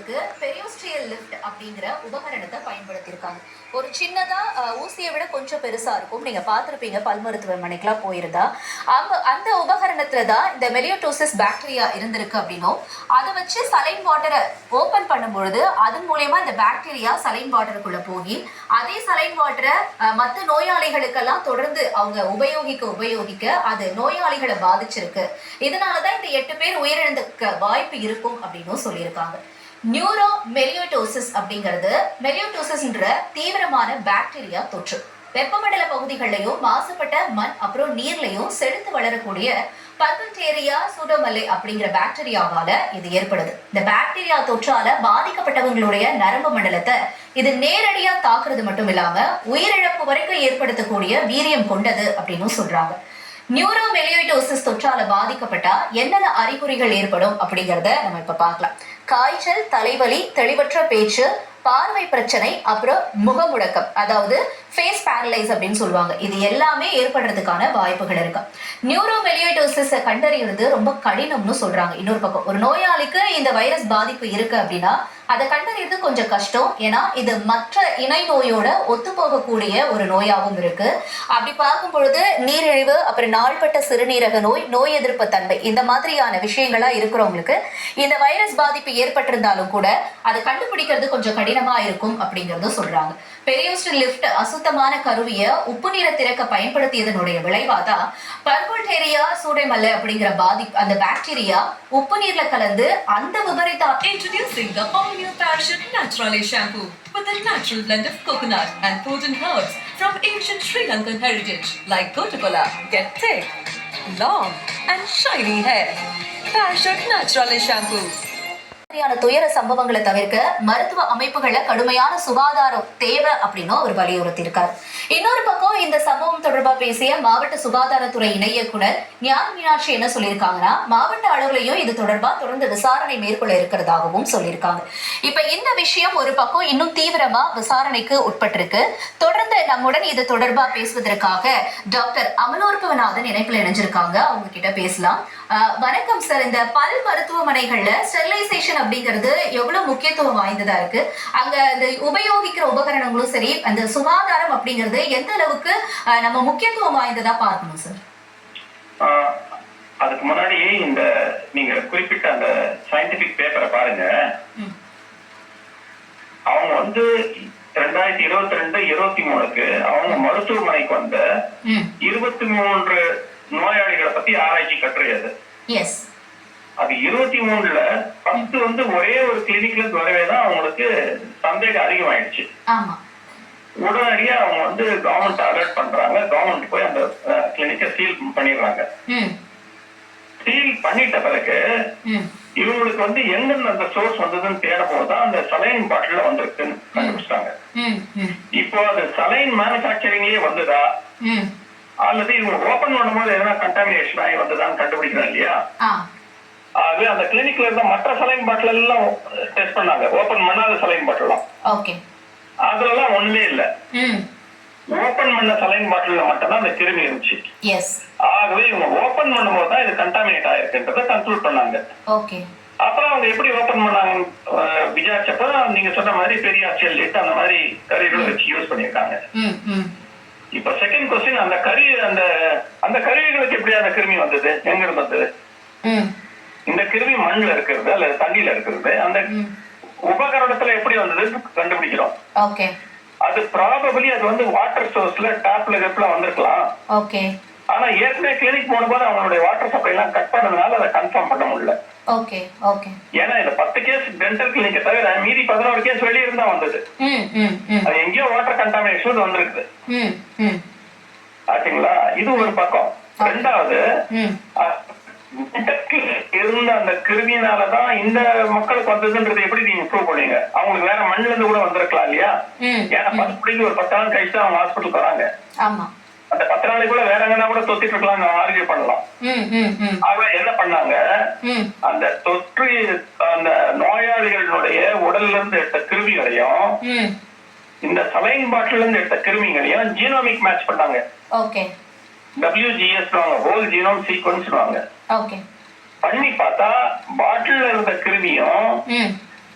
செய்யறதுக்கு பெரியோஸ்ட்ரியல் லிஃப்ட் அப்படிங்கிற உபகரணத்தை பயன்படுத்தியிருக்காங்க. ஒரு சின்னதா ஊசியை விட கொஞ்சம் பெருசா இருக்கும். நீங்க பார்த்துருப்பீங்க பல் மருத்துவமனைக்கெல்லாம் போயிருந்தா. அந்த அந்த உபகரணத்துல தான் இந்த மெலியோட்டோசிஸ் பாக்டீரியா இருந்திருக்கு அப்படின்னும். அதை வச்சு சலைன் வாட்டரை ஓபன் பண்ணும்பொழுது அதன் மூலயமா இந்த பாக்டீரியா சலைன் வாட்டருக்குள்ள போகி அதே சலைன் வாட்டரை மற்ற நோயாளிகளுக்கெல்லாம் தொடர்ந்து அவங்க உபயோகிக்க உபயோகிக்க அது நோயாளிகளை பாதிச்சிருக்கு. இதனாலதான் இந்த எட்டு பேர் உயிரிழந்துக்க வாய்ப்பு இருக்கும் அப்படின்னும் சொல்லியிருக்காங்க. நியூரோ மெலியோட்டோசிஸ் அப்படிங்கிறது மெலியோட்டோசிஸ்ன்ற தீவிரமான பாக்டீரியா தொற்று. வெப்பமண்டல பகுதிகளிலையும் மாசுபட்ட மண் அப்புறம் நீர்லையும் செழுத்து வளரக்கூடிய பல்பன்டேரியா சூடோமல்லை அப்படிங்கிற பாக்டீரியாவால இது ஏற்படுது. இந்த பாக்டீரியா தொற்றால பாதிக்கப்பட்டவங்களுடைய நரம்பு மண்டலத்தை இது நேரடியா தாக்குறது மட்டும் இல்லாம உயிரிழப்பு வரைக்கும் ஏற்படுத்தக்கூடிய வீரியம் கொண்டது அப்படின்னு சொல்றாங்க. நியூரோமெலியோட்டோசிஸ் தொற்றால பாதிக்கப்பட்டா என்னென்ன அறிகுறிகள் ஏற்படும் அப்படிங்கறத நம்ம இப்ப பார்க்கலாம். காய்ச்சல் தலைவலி தெளிவற்ற பேச்சு பார்வை பிரச்சனை அப்புறம் முகமுடக்கம். அதாவது ஃபேஸ் பேரலைஸ் அப்படின்னு சொல்லுவாங்க. இது எல்லாமே ஏற்படுறதுக்கான வாய்ப்புகள் இருக்கு. நியூரோ மெலியோட்டோசிஸ் கண்டறிவது ரொம்ப கடினம்னு சொல்றாங்க. இன்னொரு பக்கம் ஒரு நோயாளிக்கு இந்த வைரஸ் பாதிப்பு இருக்கு அப்படின்னா அதை கண்டறியது கொஞ்சம் கஷ்டம். ஏன்னா இது மற்ற இணை நோயோட ஒத்து போகக்கூடிய ஒரு நோயாகவும் இருக்கு. அப்படி பார்க்கும் பொழுது நீரிழிவு அப்புறம் நாள்பட்ட சிறுநீரக நோய் நோய் எதிர்ப்பு தன்மை இந்த மாதிரியான விஷயங்களா இருக்கிறவங்களுக்கு இந்த வைரஸ் பாதிப்பு ஏற்பட்டிருந்தாலும் கூட அதை கண்டுபிடிக்கிறது கொஞ்சம் கடினம். இருக்கும் அப்படிங்கறதும் சொல்றாங்க பெரியோஸ்ட் லிஃப்ட் அசுத்தமான கருவிய உப்பு நீரை திறக்க பயன்படுத்தியதனுடைய விளைவாதான் பர்புல்டேரியா சூடைமல்ல அப்படிங்கிற பாதி அந்த பாக்டீரியா உப்பு நீர்ல கலந்து அந்த விபரீத Introducing the all-new Parachute Naturally shampoo with a natural blend of coconut and potent herbs from ancient Sri Lankan heritage like Gotapala. Get thick, long and shiny hair. Parachute Naturally shampoo. மாதிரியான துயர சம்பவங்களை தவிர்க்க மருத்துவ அமைப்புகளை கடுமையான சுகாதாரம் தேவை அப்படின்னு அவர் வலியுறுத்தி இருக்காரு இன்னொரு பக்கம் இந்த சம்பவம் தொடர்பா பேசிய மாவட்ட சுகாதாரத்துறை இணை இயக்குனர் ஞான மீனாட்சி என்ன சொல்லியிருக்காங்கன்னா மாவட்ட அளவுலையும் இது தொடர்பா தொடர்ந்து விசாரணை மேற்கொள்ள இருக்கிறதாகவும் சொல்லியிருக்காங்க. இப்ப இந்த விஷயம் ஒரு பக்கம் இன்னும் தீவிரமா விசாரணைக்கு உட்பட்டிருக்கு. தொடர்ந்து நம்முடன் இது தொடர்பா பேசுவதற்காக டாக்டர் அமலோற்பவநாதன் இணைப்பில் இணைஞ்சிருக்காங்க. அவங்க கிட்ட பேசலாம் வணக்கம் சார். இந்த பல் மருத்துவமனைகள்ல ஸ்டெரிலைசேஷன் அப்படிங்கிறது எவ்வளவு முக்கியத்துவம் வாய்ந்ததா இருக்கு? அங்க இந்த உபயோகிக்கிற உபகரணங்களும் சரி அந்த சுகாதாரம் அப்படிங்கிறது எந்த அளவுக்கு நம்ம முக்கியத்துவம் வாய்ந்ததா பார்க்கணும் சார் அதுக்கு முன்னாடி இந்த நீங்க குறிப்பிட்ட அந்த சயின்டிபிக் பேப்பரை பாருங்க. அவங்க வந்து ரெண்டாயிரத்தி இருபத்தி ரெண்டு இருபத்தி மூணுக்கு அவங்க மருத்துவமனைக்கு வந்த இருபத்தி மூன்று நோயாளிகளை பத்தி ஆராய்ச்சி கட்டுரை அது இருபத்தி மூணுல பத்து வந்து ஒரே ஒரு கிளினிக்ல வரவே தான் அவங்களுக்கு சந்தேகம் அதிகமாயிடுச்சு. உடனடியா அவங்க வந்து கவர்மெண்ட் அலர்ட் பண்றாங்க. கவர்மெண்ட் போய் அந்த கிளினிக்கை சீல் பண்ணிடுறாங்க. சீல் பண்ணிட்ட பிறகு இவங்களுக்கு வந்து எங்கிருந்து அந்த சோர்ஸ் வந்ததுன்னு தேட போதுதான் அந்த சலைன் பாட்டில வந்திருக்குன்னு கண்டுபிடிச்சாங்க இப்போ அது சலைன் மேனுஃபேக்சரிங்லயே வந்ததா? அல்லது இவங்க ஓபன் பண்ணும்போது எதனா கண்டாமினேஷன் ஆகி வந்ததான்னு கண்டுபிடிக்கிறோம் இல்லையா? ஆகவே அந்த கிளினிக்ல இருந்த மற்ற சலைன் பாட்டில் எல்லாம் டெஸ்ட் பண்ணாங்க. ஓபன் பண்ணாத சலைன் பாட்டிலாம் ஓகே அதுலலாம் ஒண்ணுமே இல்ல. ஓபன் பண்ண சலைன் பாட்டில மட்டும்தான் அந்த கிருமி இருந்துச்சு. எஸ் ஆகவே இவங்க ஓபன் பண்ணும்போது தான் இது கண்டாமினேட் ஆயிருக்குன்றத கன்க்ளூட் பண்ணாங்க. ஓகே அப்புறம் அவங்க எப்படி ஓபன் பண்ணாங்க? விசாரிச்சப்ப நீங்க சொன்ன மாதிரி பெரிய செல்லிட்டு அந்த மாதிரி கருவிகளை வச்சு யூஸ் பண்ணியிருக்காங்க. ம் இப்ப செகண்ட் கொஸ்டின் அந்த கருவி அந்த அந்த கருவிகளுக்கு எப்படி அந்த கிருமி வந்தது? எங்க இருந்து வந்தது இந்த கிருமி மண்ணுல இருக்கிறது அல்லது தண்ணியில இருக்கிறது அந்த உபகரணத்துல எப்படி வந்ததுன்னு கண்டுபிடிக்கிறோம். அது ப்ராபபிளி அது வந்து வாட்டர் சோர்ஸ்ல டாப்ல கப்ல வந்திருக்கலாம். ஓகே. ஆனா ஏற்கனவே கிளினிக் போனபோது அவங்களுடைய வாட்டர் சப்ளை எல்லாம் கட் பண்ணதுனால அதை கன்ஃபார்ம் பண்ண முடியல. Okay okay. ஏன்னா இந்த பத்து கேஸ் டென்டல் கிளினிக்கை தவிர மீதி பதினோரு கேஸ் வெளியே இருந்தா வந்தது. அது எங்கேயோ வாட்டர் கண்டாமினேஷன் வந்திருக்குது. ஆச்சுங்களா? இது ஒரு பக்கம். ரெண்டாவது இருந்த அந்த கிருமியினாலதான் இந்த மக்களுக்கு வந்ததுன்றது எப்படி நீங்க ப்ரூவ் பண்ணீங்க? அவங்களுக்கு வேற மண்ணுல இருந்து கூட வந்திருக்கலாம் இல்லையா? ஏன்னா பத்து ஒரு பத்து நாள் கழிச்சு அவங்க ஹாஸ்பிட்டலுக்கு வராங்க அந்த பத்து நாளைக்கு கூட வேற எங்கன்னா கூட தொத்திட்டு இருக்கலாம் ஆர்கியூ பண்ணலாம். ஆக என்ன பண்ணாங்க? அந்த தொற்று அந்த நோயாளிகளுடைய உடல்ல இருந்து எடுத்த கிருமிகளையும் இந்த சலைன் பாட்டில இருந்து எடுத்த கிருமிகளையும் ஜீனோமிக் மேட்ச் பண்ணாங்க. Okay. W G S whole genome sequence வாங்க பண்ணி பார்த்தா பாட்டில் இருந்த கிருமியும்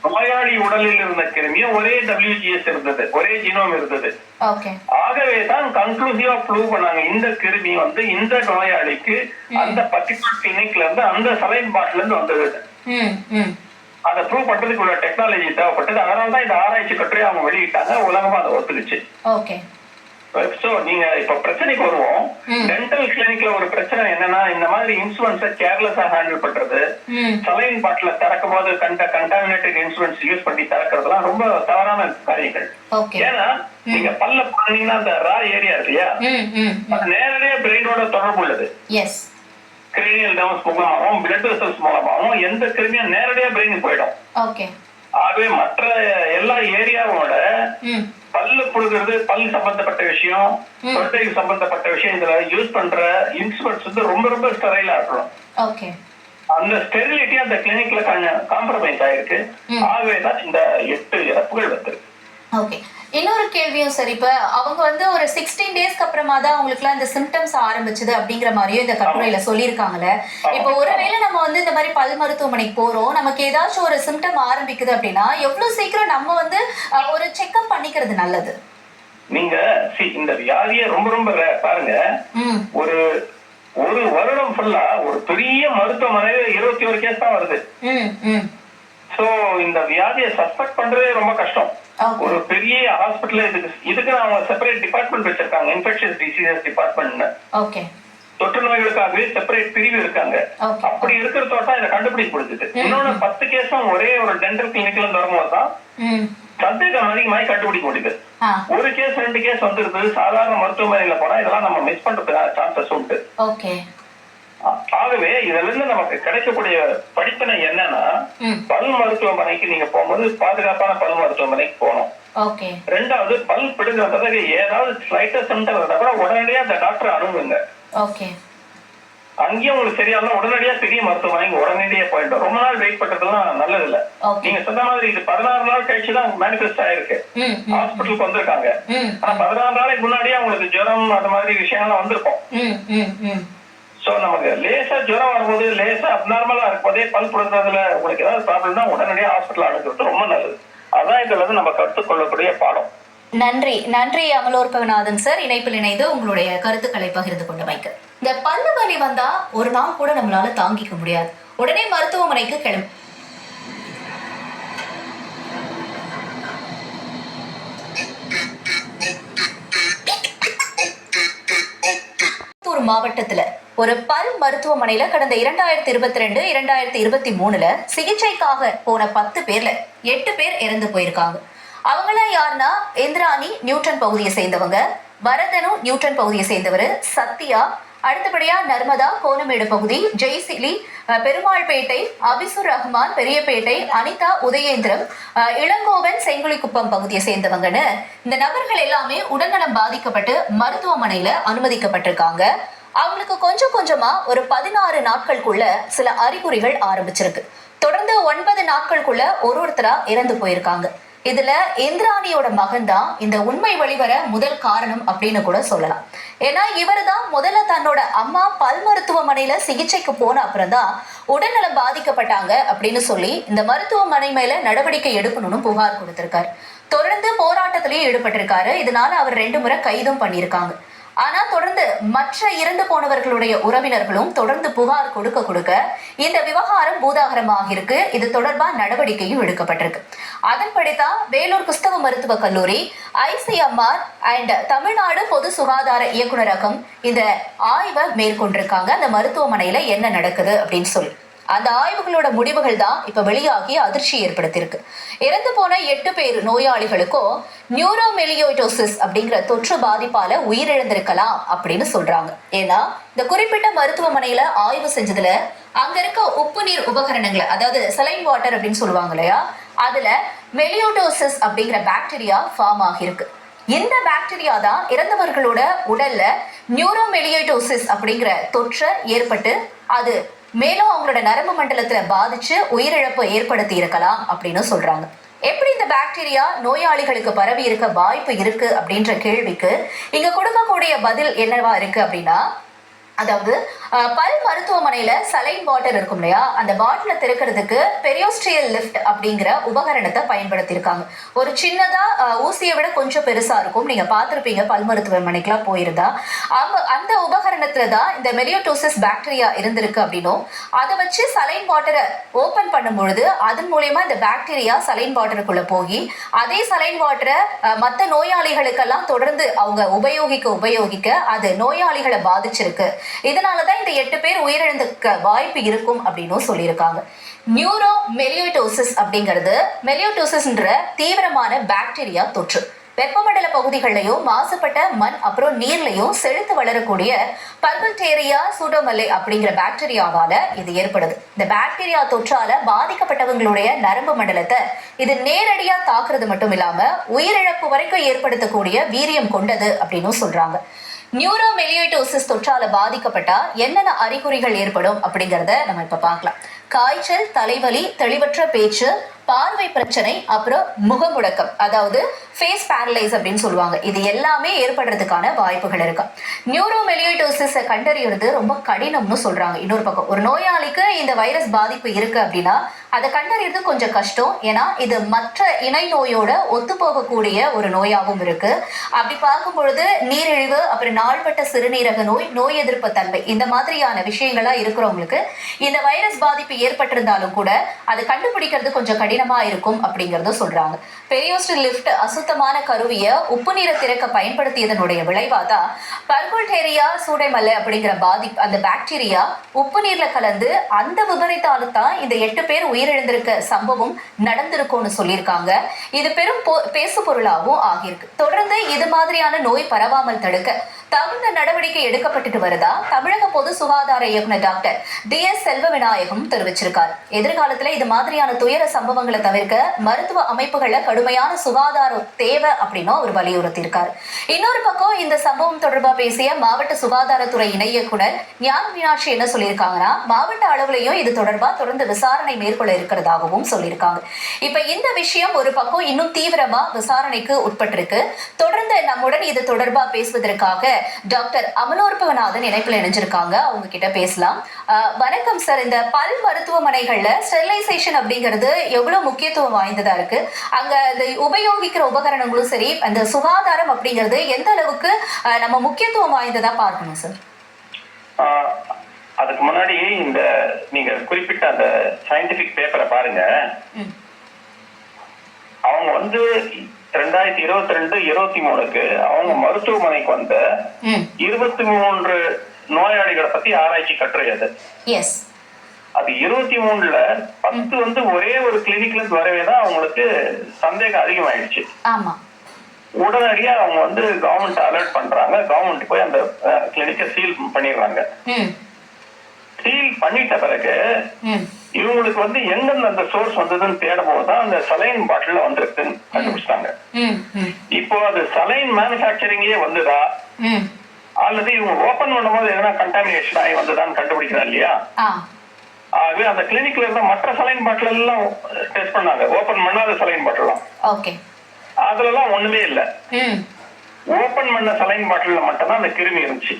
நோயாளி உடலில் இருந்த கிருமியும் ஒரே டபிள்யூஜிஎஸ் இருந்தது ஒரே ஜீனோம் இருந்தது. ஆகவே தான் கன்க்ளூசிவா ப்ரூவ் பண்ணாங்க இந்த கிருமி வந்து இந்த நோயாளிக்கு அந்த பர்டிகுலர் கிளினிக்ல இருந்து அந்த சலைன் பாட்டில இருந்து வந்தது. அதை ப்ரூவ் பண்றதுக்கு உள்ள டெக்னாலஜி தேவைப்பட்டது. அதனால தான் இந்த ஆராய்ச்சி கட்டுரையை அவங்க வெளியிட்டாங்க. உலகமா அதை ஒத்துக்குச்சு. ஓகே சோ நீங்க இப்ப பிரச்சனைக்கு வருவோம். டென்டல் கிளினிக்ல ஒரு பிரச்சனை என்னன்னா இந்த மாதிரி இன்சூரன்ஸை கேர்லெஸ்ஸா ஹேண்டில் பண்றது. சலைன் பாட்டில திறக்கும் போது கண்ட கண்டாமினேட்டட் இன்சூரன்ஸ் யூஸ் பண்ணி திறக்கிறதுலாம் ரொம்ப தவறான காரியங்கள். ஏன்னா நீங்க பல்ல பண்ணீங்கன்னா அந்த ரா ஏரியா இல்லையா? நேரடியா பிரெயினோட தொடர்பு உள்ளது. கிரிமினல் டெவன்ஸ் மூலமாகவும் பிளட் வெசல்ஸ் மூலமாகவும் எந்த கிருமியும் நேரடியா பிரெயினுக்கு போயிடும். ஓகே ஆகவே மற்ற எல்லா ஏரியாவோட பல்லு புடுங்கிறது பல் சம்பந்தப்பட்ட விஷயம். தொண்டை சம்பந்தப்பட்ட விஷயம் இதுல யூஸ் பண்ற இன்ஸ்ட்ருமெண்ட்ஸ் வந்து ரொம்ப ரொம்ப ஸ்டெரைலா இருக்கணும் அந்த ஸ்டெரிலிட்டி அந்த கிளினிக்ல காம்ப்ரமைஸ் ஆயிருக்கு ம். ஆகவே தான் இந்த எட்டு இறப்புகள் வந்திருக்கு ஓகே இன்னொரு கேள்வியும் சரி இப்ப அவங்க வந்து ஒரு சிக்ஸ்டீன் டேஸ்க்கு அப்புறமா தான் அவங்களுக்குலாம் இந்த சிம்டம்ஸ் ஆரம்பிச்சது அப்படிங்கிற மாதிரியும் இந்த கட்டுரையில சொல்லியிருக்காங்கல்ல. இப்போ ஒருவேளை நம்ம வந்து இந்த மாதிரி பல் மருத்துவமனைக்கு போறோம் நமக்கு ஏதாச்சும் ஒரு சிம்டம் ஆரம்பிக்குது அப்படின்னா எவ்வளவு சீக்கிரம் நம்ம வந்து ஒரு செக்அப் பண்ணிக்கிறது நல்லது? நீங்க இந்த வியாதியை ரொம்ப ரொம்ப. பாருங்க. ஒரு ஒரு வருடம் ஃபுல்லா ஒரு பெரிய மருத்துவமனையில இருபத்தி ஒரு கேஸ் தான் வருது. சோ இந்த வியாதியை சஸ்பெக்ட் பண்றதே ரொம்ப கஷ்டம். ஒரு பெரிய ஹாஸ்பிட்டல் இதுக்கு இதுக்கு அவங்க செப்பரேட் டிபார்ட்மெண்ட் வச்சிருக்காங்க இன்ஃபெக்ஷன் டிசீசஸ் டிபார்ட்மெண்ட் ஓகே தொற்று நோய்களுக்காகவே செப்பரேட் பிரிவு இருக்காங்க. அப்படி இருக்கிறதோட தான் இதை கண்டுபிடிக்க முடிஞ்சது. இன்னொன்னு பத்து கேஸும் ஒரே ஒரு டென்டல் கிளினிக்ல வரும்போது தான் ம் சந்தேகம் அதிகமாகி கண்டுபிடிக்க முடியுது. ஒரு கேஸ் ரெண்டு கேஸ் வந்துருது. சாதாரண மருத்துவமனையில போனா இதெல்லாம் நம்ம மிஸ் பண்றதுக்கான சான்சஸ் உண்டு. ஆகவே இதுல இருந்து நமக்கு கிடைக்கக்கூடிய படிப்பினை என்னன்னா பல் மருத்துவமனைக்கு நீங்க போகும்போது பாதுகாப்பான பல் மருத்துவமனைக்கு போகணும். ரெண்டாவது பல் பிடுங்கிற பிறகு ஏதாவது ஸ்லைட்டர் சிம்டம் இருந்தா கூட உடனடியா அந்த டாக்டர் அணுகுங்க. அங்கேயும் உங்களுக்கு சரியால உடனடியா பெரிய மருத்துவமனைக்கு உடனடியா போயிட்டோம் ரொம்ப நாள் வெயிட் பண்றதெல்லாம் நல்லது இல்ல நீங்க சொன்ன மாதிரி இது பதினாறு நாள் கழிச்சு தான் மேனிஃபெஸ்ட் ஆயிருக்கு. ஹாஸ்பிட்டலுக்கு வந்திருக்காங்க. ஆனா பதினாறு நாளைக்கு முன்னாடியே உங்களுக்கு ஜுரம் அது மாதிரி விஷயங்கள்லாம் வந்திருக்கும். ஸோ சோ நமக்கு லேசா ஜுரம் வரும்போது லேசா அப்நார்மலா இருக்கும்போதே பல் புடுங்கிறதுல உங்களுக்கு ஏதாவது ப்ராப்ளம்னா தான் ஹாஸ்பிட்டல் அணுகிறது ரொம்ப நல்லது. அதான் இதுல நம்ம கற்றுக்கொள்ளக்கூடிய பாடம். நன்றி. நன்றி அமலோற்பகநாதன் சார் இணைப்பில் இணைந்து உங்களுடைய கருத்துக்களை பகிர்ந்து கொண்டு வைக்க இந்த பல்லு வலி வந்தா ஒரு நாள் கூட நம்மளால தாங்கிக்க முடியாது. உடனே மருத்துவமனைக்கு கிளம்பு. மாவட்டத்துல ஒரு பல் மருத்துவமனையில கடந்த இரண்டாயிரத்தி இருபத்தி ரெண்டு இரண்டாயிரத்தி இருபத்தி மூணுல சிகிச்சைக்காக போன பத்து பேர்ல எட்டு பேர் இறந்து போயிருக்காங்க. அவங்களாம் யாருன்னா இந்திராணி நியூட்டன் பகுதியை சேர்ந்தவங்க பரதனு நியூட்டன் பகுதியை சேர்ந்தவர் சத்யா அடுத்தபடியா நர்மதா கோலமேடு பகுதி ஜெய்சிலி பெருமாள்பேட்டை அபிசுர் ரஹ்மான் பெரியபேட்டை அனிதா உதயேந்திரம் இளங்கோவன் செங்குழிக்குப்பம் பகுதியை சேர்ந்தவங்கன்னு இந்த நபர்கள் எல்லாமே உடல்நலம் பாதிக்கப்பட்டு மருத்துவமனையில அனுமதிக்கப்பட்டிருக்காங்க. அவங்களுக்கு கொஞ்சம் கொஞ்சமா ஒரு பதினாறு நாட்களுக்குள்ள சில அறிகுறிகள் ஆரம்பிச்சிருக்கு. தொடர்ந்து ஒன்பது நாட்களுக்குள்ள ஒரு ஒருத்தரா இறந்து போயிருக்காங்க. இதுல இந்திராணியோட மகன் தான் இந்த உண்மை வெளிவர முதல் காரணம் அப்படின்னு கூட சொல்லலாம். ஏன்னா இவர் தான் முதல்ல தன்னோட அம்மா பல் மருத்துவமனையில சிகிச்சைக்கு போன அப்புறம் தான் உடல்நலம் பாதிக்கப்பட்டாங்க அப்படின்னு சொல்லி இந்த மருத்துவமனை மேல நடவடிக்கை எடுக்கணும்னு புகார் கொடுத்திருக்காரு. தொடர்ந்து போராட்டத்திலையும் ஈடுபட்டிருக்காரு. இதனால அவர் ரெண்டு முறை கைதும் பண்ணியிருக்காங்க. ஆனா தொடர்ந்து மற்ற இறந்து போனவர்களுடைய உறவினர்களும் தொடர்ந்து புகார் கொடுக்க கொடுக்க இந்த விவகாரம் பூதாகரமாக இருக்கு. இது தொடர்பா நடவடிக்கையும் எடுக்கப்பட்டிருக்கு. அதன்படிதான் வேலூர் கிறிஸ்தவ மருத்துவக் கல்லூரி ஐசிஎம்ஆர் அண்ட் தமிழ்நாடு பொது சுகாதார இயக்குநரகம் இந்த ஆய்வை மேற்கொண்டிருக்காங்க. அந்த மருத்துவமனையில என்ன நடக்குது அப்படின்னு சொல்லி. அந்த ஆய்வுகளோட முடிவுகள் தான் இப்ப வெளியாகி அதிர்ச்சி ஏற்படுத்தியிருக்கு. இறந்து போன எட்டு பேர் நோயாளிகளுக்கும் நியூரோமெலியோட்டோசிஸ் அப்படிங்கிற தொற்று பாதிப்பால உயிரிழந்திருக்கலாம் அப்படின்னு சொல்றாங்க. ஏன்னா இந்த குறிப்பிட்ட மருத்துவமனையில ஆய்வு செஞ்சதுல அங்க இருக்க உப்பு நீர் உபகரணங்களை அதாவது சலைன் வாட்டர் அப்படின்னு சொல்லுவாங்க இல்லையா அதுல மெலியோட்டோசிஸ் அப்படிங்கிற பாக்டீரியா ஃபார்ம் ஆகியிருக்கு. இந்த பாக்டீரியா தான் இறந்தவர்களோட உடல்ல நியூரோமெலியோட்டோசிஸ் அப்படிங்கிற தொற்றை ஏற்பட்டு அது மேலும் அவங்களோட நரம்பு மண்டலத்துல பாதிச்சு உயிரிழப்பு ஏற்படுத்தி இருக்கலாம் அப்படின்னு சொல்றாங்க. எப்படி இந்த பாக்டீரியா நோயாளிகளுக்கு பரவி இருக்க வாய்ப்பு இருக்கு அப்படின்ற கேள்விக்கு இங்க கொடுக்கக்கூடிய பதில் என்னவா இருக்கு அப்படின்னா அதாவது பல் மருத்துவமனையில சலைன் வாட்டர் இருக்கும் இல்லையா? அந்த பாட்டில திறக்கிறதுக்கு பெரியோஸ்ட்ரியல் லிஃப்ட் அப்படிங்கிற உபகரணத்தை பயன்படுத்தியிருக்காங்க. ஒரு சின்னதா ஊசியை விட கொஞ்சம் பெருசா இருக்கும். நீங்க பார்த்துருப்பீங்க பல் மருத்துவமனைக்குலாம் போயிருந்தா. அந்த அந்த உபகரணத்துல தான் இந்த மெலியோட்டோசிஸ் பாக்டீரியா இருந்திருக்கு அப்படின்னும் அதை வச்சு சலைன் வாட்டரை ஓபன் பண்ணும் பொழுது அதன் மூலயமா இந்த பாக்டீரியா சலைன் வாட்டருக்குள்ள போய் அதே சலைன் வாட்டரை மற்ற நோயாளிகளுக்கெல்லாம் தொடர்ந்து அவங்க உபயோகிக்க உபயோகிக்க அது நோயாளிகளை பாதிச்சிருக்கு. இதனால தான் இந்த எட்டு பேர் உயிரிழந்துக்க வாய்ப்பு இருக்கும் அப்படின்னும் சொல்லியிருக்காங்க. நியூரோ மெலியோட்டோசிஸ் அப்படிங்கிறது மெலியோட்டோசிஸ்ன்ற தீவிரமான பாக்டீரியா தொற்று. வெப்பமண்டல பகுதிகளிலையும் மாசுபட்ட மண் அப்புறம் நீர்லையும் செழுத்து வளரக்கூடிய பர்பல்டேரியா சூடோமல்லை அப்படிங்கிற பாக்டீரியாவால இது ஏற்படுது. இந்த பாக்டீரியா தொற்றால பாதிக்கப்பட்டவங்களுடைய நரம்பு மண்டலத்தை இது நேரடியா தாக்குறது மட்டும் இல்லாம உயிரிழப்பு வரைக்கும் ஏற்படுத்தக்கூடிய வீரியம் கொண்டது அப்படின்னு சொல்றாங்க. நியூரோ மெலியோட்டோசிஸ் தொற்றால பாதிக்கப்பட்டா என்னென்ன அறிகுறிகள் ஏற்படும் அப்படிங்கறத நம்ம இப்ப பார்க்கலாம். காய்ச்சல் தலைவலி தெளிவற்ற பேச்சு பார்வை பிரச்சனை அப்புறம் முகமுடக்கம். அதாவது ஃபேஸ் பேரலைஸ் அப்படின்னு சொல்லுவாங்க. இது எல்லாமே ஏற்படுறதுக்கான வாய்ப்புகள் இருக்கு. நியூரோமெலியோட்டோசிஸை கண்டறியறது ரொம்ப கடினம்னு சொல்றாங்க. இன்னொரு பக்கம் ஒரு நோயாளிக்கு இந்த வைரஸ் பாதிப்பு இருக்கு அப்படின்னா அதை கண்டறியறது கொஞ்சம் கஷ்டம். ஏன்னா இது மற்ற இணை நோயோட ஒத்து போகக்கூடிய ஒரு நோயாகவும் இருக்கு. அப்படி பார்க்கும் பொழுது நீரிழிவு அப்புறம் நாள்பட்ட சிறுநீரக நோய் நோய் எதிர்ப்பு தன்மை இந்த மாதிரியான விஷயங்களா இருக்கிறவங்களுக்கு இந்த வைரஸ் பாதிப்பு ஏற்பட்டிருந்தாலும் கூட அதை கண்டுபிடிக்கிறது கொஞ்சம் கடினம் இருக்கும் அப்படிங்கறத சொல்றாங்க. பெரியோஸ்ட் லிப்ட் அசுத்தமான கருவியை உப்பு நீரை திறக்க பயன்படுத்தியதனுடைய விளைவா தான் பர்கோல்டேரியா சூடைமல்ல அப்படிங்கிற பாதிப்பு அந்த பாக்டீரியா உப்பு நீர்ல கலந்து அந்த விபரீதால தான் இந்த எட்டு பேர் உயிரிழந்திருக்க சம்பவம் நடந்திருக்கும்னு சொல்லியிருக்காங்க. இது பெரும் பேசு பொருளாகவும் ஆகியிருக்கு. தொடர்ந்து இது மாதிரியான நோய் பரவாமல் தடுக்க தகுந்த நடவடிக்கை எடுக்கப்பட்டுட்டு வருதா? தமிழக பொது சுகாதார இயக்குனர் டாக்டர் டி எஸ் செல்வ விநாயகம் தெரிவிச்சிருக்கார். எதிர்காலத்துல இது மாதிரியான துயர சம்பவங்களை தவிர்க்க மருத்துவ அமைப்புகள்ல கடுமையான சுகாதாரம் தேவை அப்படின்னு அவர் வலியுறுத்தியிருக்காரு. இன்னொரு பக்கம் இந்த சம்பவம் தொடர்பா பேசிய மாவட்ட சுகாதாரத்துறை இணை இயக்குனர் ஞான மீனாட்சி என்ன சொல்லியிருக்காங்கன்னா மாவட்ட அளவுலையும் இது தொடர்பா தொடர்ந்து விசாரணை மேற்கொள்ள இருக்கிறதாகவும் சொல்லியிருக்காங்க. இப்ப இந்த விஷயம் ஒரு பக்கம் இன்னும் தீவிரமா விசாரணைக்கு உட்பட்டிருக்கு. தொடர்ந்து நம்முடன் இது தொடர்பா பேசுவதற்காக டாக்டர் அமலோற்பவநாதன் இணைப்பில் இணைஞ்சிருக்காங்க. அவங்க கிட்ட பேசலாம் வணக்கம் சார். இந்த பல் மருத்துவமனைகள்ல ஸ்டெரிலைசேஷன் அப்படிங்கிறது எவ்வளவு முக்கியத்துவம் வாய்ந்ததா இருக்கு? அங்க இந்த உபயோகிக்கிற உபகரணங்களும் சரி அந்த சுகாதாரம் அப்படிங்கிறது எந்த அளவுக்கு நம்ம முக்கியத்துவம் வாய்ந்ததா பார்க்கணும் சார்? அதுக்கு முன்னாடி இந்த நீங்க குறிப்பிட்ட அந்த சயின்டிபிக் பேப்பரை பாருங்க. அவங்க வந்து ரெண்டாயிரத்தி இருபத்தி ரெண்டு இருபத்தி மூணுக்கு அவங்க மருத்துவமனைக்கு வந்த இருபத்தி மூன்று நோயாளிகளை பத்தி ஆராய்ச்சி கட்டுரை அது. அது இருபத்தி மூணுல பத்து வந்து ஒரே ஒரு கிளினிக்ல இருந்து வரவே தான் அவங்களுக்கு சந்தேகம் அதிகமாயிடுச்சு. உடனடியா அவங்க வந்து கவர்மெண்ட் அலர்ட் பண்றாங்க. கவர்மெண்ட் போய் அந்த கிளினிக்கை சீல் பண்ணிடுறாங்க. சீல் பண்ணிட்ட பிறகு இவங்களுக்கு வந்து எங்கெந்த அந்த சோர்ஸ் வந்ததுன்னு தேடும் போதுதான் அந்த சலைன் பாட்டில் வந்திருக்குன்னு ம். இப்போ அது சலைன் மேனுஃபேக்சரிங்கே வந்ததா? அல்லது இவங்க ஓபன் பண்ணும்போது எதனா கண்டாமினேஷன் ஆகி வந்ததான்னு கண்டுபிடிக்கிறா இல்லையா? ஆகவே அந்த கிளினிக்ல இருந்த மற்ற சலைன் பாட்டில் எல்லாம் டெஸ்ட் பண்ணாங்க. ஓபன் பண்ணாத சலைன் பாட்டிலாம் அதுல எல்லாம் ஒண்ணுமே இல்ல. ஓபன் பண்ண சலைன் பாட்டில்ல மட்டும்தான் அந்த கிருமி இருந்துச்சு.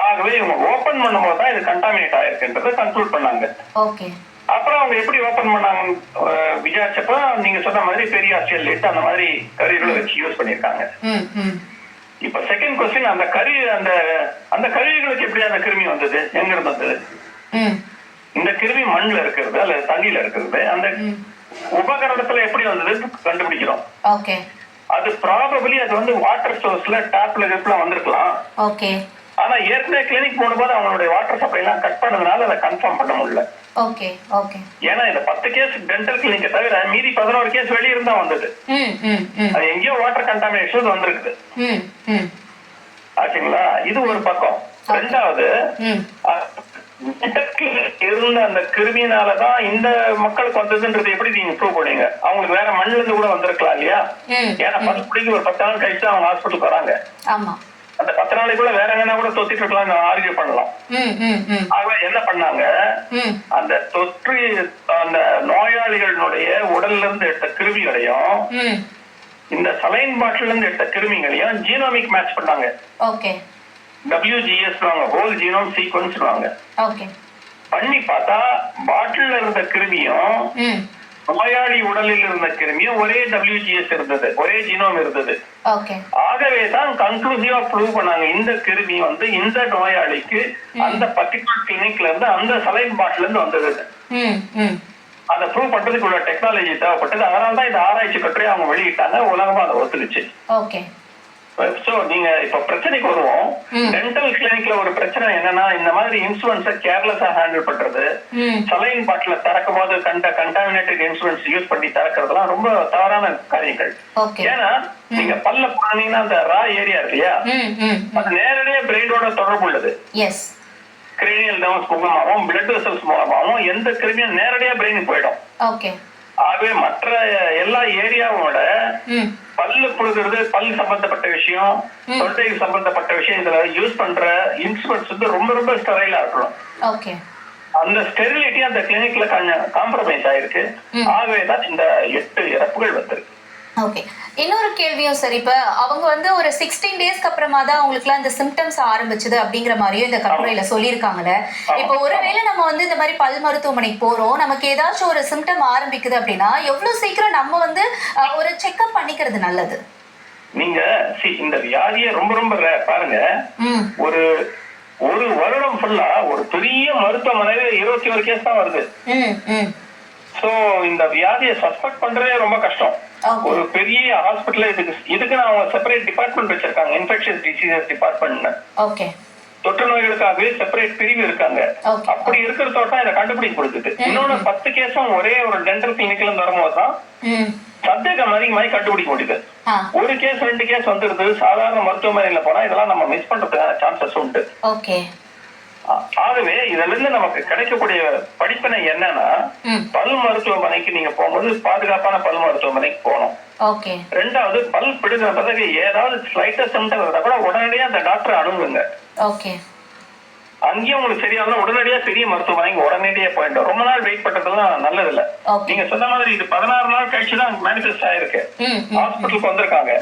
ஆகவே இவங்க ஓபன் பண்ணும்போது தான் இது கண்டாமினேட் ஆயிருக்குன்றதை கன்க்ளூட் பண்ணாங்க. ஓகே அப்புறம் அவங்க எப்படி ஓபன் பண்ணாங்கன்னு விசாரிச்சப்ப நீங்க சொன்ன மாதிரி பெரிய ஆஸ்திரேல் லிட் அந்த மாதிரி கருவிகளை வச்சு யூஸ் பண்ணிருக்காங்க இப்ப செகண்ட் கொஸ்டின் அந்த கருவி அந்த அந்த கருவிகளுக்கு எப்படி அந்த கிருமி வந்தது? எங்க இருந்து வந்தது? இந்த கிருமி மண்ணுல இருக்கிறது அல்லது தண்ணியில இருக்கிறது அந்த உபகரணத்துல எப்படி வந்தது கண்டுபிடிக்கிறோம். ஓகே அது ப்ராபபிளி அது வந்து வாட்டர் சோர்ஸ்ல டேப்ல கிப்ல வந்திருக்கலாம். ஓகே ஆனா ஏற்கனவே கிளினிக் போடும்போது அவங்களுடைய வாட்டர் சப்ளை எல்லாம் கட் பண்ணதுனால அதை கன்ஃபார்ம் பண்ண முடியல. ஓகே ஓகே ஏன்னா இந்த பத்து கேஸ் டென்டல் கிளினிக்கை தவிர மீதி பதினோரு கேஸ் வெளிய இருந்தா வந்தது. அது எங்கேயோ வாட்டர் கண்டாமினேஷன் வந்திருக்குது. ஆச்சுங்களா? இது ஒரு பக்கம். ரெண்டாவது இருந்த அந்த கிருமியினாலதான் இந்த மக்களுக்கு வந்ததுன்றது எப்படி நீங்க ப்ரூவ் பண்ணீங்க? அவங்களுக்கு வேற மண்ணுல இருந்து கூட வந்திருக்கலாம் இல்லையா? ஏன்னா பத்து பிடிக்கு ஒரு பத்து நாள் கழிச்சு அவங்க ஹாஸ்பிட்டலுக்கு வராங்க. அந்த பத்து நாளைக்குள்ள வேற எங்கன்னா கூட தொத்திட்டு இருக்கலாம் ஆர்கியூ பண்ணலாம். ஆகவே என்ன பண்ணாங்க? அந்த தொற்று அந்த நோயாளிகளுடைய உடல்ல இருந்து எடுத்த கிருமிகளையும் இந்த சலைன் பாட்டில இருந்து எடுத்த கிருமிகளையும் ஜீனோமிக் மேட்ச் பண்ணாங்க. Okay. W G S whole genome sequence okay பண்ணி பார்த்தா பாட்டில் இருந்த கிருமியும் நோயாளி உடலில் இருந்த கிருமியும் ஒரே டபிள்யூஜிஎஸ் இருந்தது. ஒரே ஜீனோம் இருந்தது. ஆகவே தான் கன்க்ளூசிவா ப்ரூவ் பண்ணாங்க. இந்த கிருமி வந்து இந்த நோயாளிக்கு அந்த பர்டிகுலர் கிளினிக்ல இருந்து அந்த சலைன் பாட்டில இருந்து வந்தது. அதை ப்ரூவ் பண்றதுக்கு உள்ள டெக்னாலஜி தேவைப்பட்டது. அதனால தான் இந்த ஆராய்ச்சி கட்டுரை அவங்க வெளியிட்டாங்க. உலகமா அதை ஒத்துக்குச்சு. ஓகே சோ நீங்க இப்ப பிரச்சனைக்கு வருவோம். டென்டல் கிளினிக்ல ஒரு பிரச்சனை என்னன்னா இந்த மாதிரி இன்சூரன்ஸ கேர்லெஸ்ஸா ஹேண்டில் பண்றது. சலைன் பாட்டில திறக்கும் போது கண்ட கண்டாமினேட்டட் இன்சூரன்ஸ் யூஸ் பண்ணி திறக்கிறதுலாம் ரொம்ப தவறான காரியங்கள். ஏன்னா நீங்க பல்ல போனீங்கன்னா அந்த ரா ஏரியா இருக்கு இல்லையா? அது நேரடியா பிரெயினோட தொடர்பு உள்ளது. கிரேனியல் நர்வ்ஸ் மூலமாகவும் பிளட் வெசல்ஸ் மூலமாகவும் எந்த கிருமியும் நேரடியா பிரெயினுக்கு போயிடும். ஆகவே மற்ற எல்லா ஏரியாவோட பல்லு புழுகிறது பல் சம்பந்தப்பட்ட விஷயம் தொண்டை சம்பந்தப்பட்ட விஷயம் இதுல யூஸ் பண்ற இன்ஸ்ட்ருமெண்ட்ஸ் வந்து ரொம்ப ரொம்ப ஸ்டெரைலா இருக்கணும். அந்த ஸ்டெரிலிட்டி அந்த கிளினிக்ல காம்ப்ரமைஸ் ஆயிருக்கு. ஆகவே தான் இந்த எட்டு இறப்புகள் வந்திருக்கு. ஓகே இன்னொரு கேள்வியும் சரி இப்ப அவங்க வந்து ஒரு சிக்ஸ்டீன் டேஸ்க்கு அப்புறமா தான் அவங்களுக்குலாம் இந்த சிம்டம்ஸ் ஆரம்பிச்சது அப்படிங்கிற மாதிரியும் இந்த கட்டுரையில சொல்லியிருக்காங்கல்ல. இப்போ ஒருவேளை நம்ம வந்து இந்த மாதிரி பல் மருத்துவமனைக்கு போறோம் நமக்கு ஏதாச்சும் ஒரு சிம்டம் ஆரம்பிக்குது அப்படின்னா எவ்வளவு சீக்கிரம் நம்ம வந்து ஒரு செக்அப் பண்ணிக்கிறது நல்லது? நீங்க இந்த வியாதியை ரொம்ப ரொம்ப. பாருங்க. ஒரு ஒரு வருடம் ஃபுல்லா ஒரு பெரிய மருத்துவமனையில இருபத்தி ஒரு கேஸ் தான் வருது. சோ இந்த வியாதியை சஸ்பெக்ட் பண்றதே ரொம்ப கஷ்டம். ஒரு பெரிய ஹாஸ்பிட்டல் இதுக்கு இதுக்கு நான் அவங்க செப்பரேட் டிபார்ட்மெண்ட் வச்சிருக்காங்க இன்ஃபெக்ஷஸ் டிசீசஸ் டிபார்ட்மெண்ட் ஓகே தொற்று நோய்களுக்காகவே செப்பரேட் பிரிவு இருக்காங்க. அப்படி இருக்கிறதோட தான் இதை கண்டுபிடிக்க கொடுக்குது இன்னொன்னு பத்து கேஸும் ஒரே ஒரு டென்டல் கிளினிக்ல வரும்போது தான் ம் சந்தேகம் அதிகமாகி கண்டுபிடிக்க முடியுது. ஒரு கேஸ் ரெண்டு கேஸ் வந்துருது சாதாரண மருத்துவமனையில போனா இதெல்லாம் நம்ம மிஸ் பண்றதுக்கான சான்சஸ் உண்டு. ஆகவே இதுல இருந்து நமக்கு கிடைக்கக்கூடிய படிப்பினை என்னன்னா பல் மருத்துவமனைக்கு நீங்க போகும்போது பாதுகாப்பான பல் மருத்துவமனைக்கு போகணும். ரெண்டாவது பல் பிடுங்கிற பிறகு ஏதாவது ஸ்லைட்டா சிம்டம் இருந்தா கூட உடனடியா அந்த டாக்டரை அணுகுங்க. அங்கேயும் உங்களுக்கு சரியாகலாம். உடனடியா பெரிய மருத்துவமனைக்கு உடனடியா போயிட்டோம் ரொம்ப நாள் வெயிட் பண்றதுலாம் நல்லது இல்ல. நீங்க சொன்ன மாதிரி இது பதினாறு நாள் கழிச்சு தான் மேனிஃபெஸ்ட் ஆயிருக்கு. ஹாஸ்பிட்டலுக்கு வந்திருக்காங்க.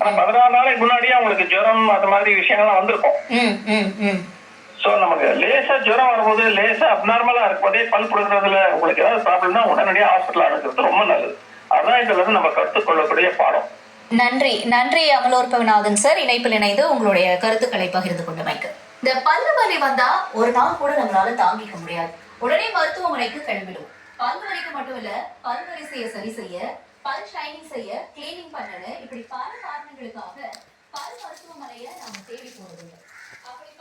ஆனா பதினாறு நாளைக்கு முன்னாடியே அவங்களுக்கு ஜுரம் அது மாதிரி விஷயங்கள்லாம் வந்திருக்கும். ஸோ சோ நமக்கு லேசா ஜுரம் வரும்போது லேசா அப்நார்மலா இருக்கும்போதே பல் புடுங்குறதுல உங்களுக்கு ஏதாவது ப்ராப்ளம்னா உடனடியாக ஹாஸ்பிட்டல் அணுகிறது ரொம்ப நல்லது. அதான் இதுல இருந்து நம்ம கற்றுக்கொள்ளக்கூடிய பாடம். நன்றி. நன்றி அமலோற்பவநாதன் சார் இணைப்பில் இணைந்து உங்களுடைய கருத்துக்களை பகிர்ந்து கொண்டமைக்கு இந்த பல்லு வலி வந்தா ஒரு நாள் கூட நம்மளால தாங்கிக்க முடியாது. உடனே மருத்துவமனைக்கு கிளம்பிடும் பல்லு வலிக்கு மட்டும் இல்ல பல் வரிசைய சரி செய்ய பல் ஷைனிங் செய்ய கிளீனிங் பண்ணனு இப்படி பல காரணங்களுக்காக பல் மருத்துவமனையை நாம தேடி போறது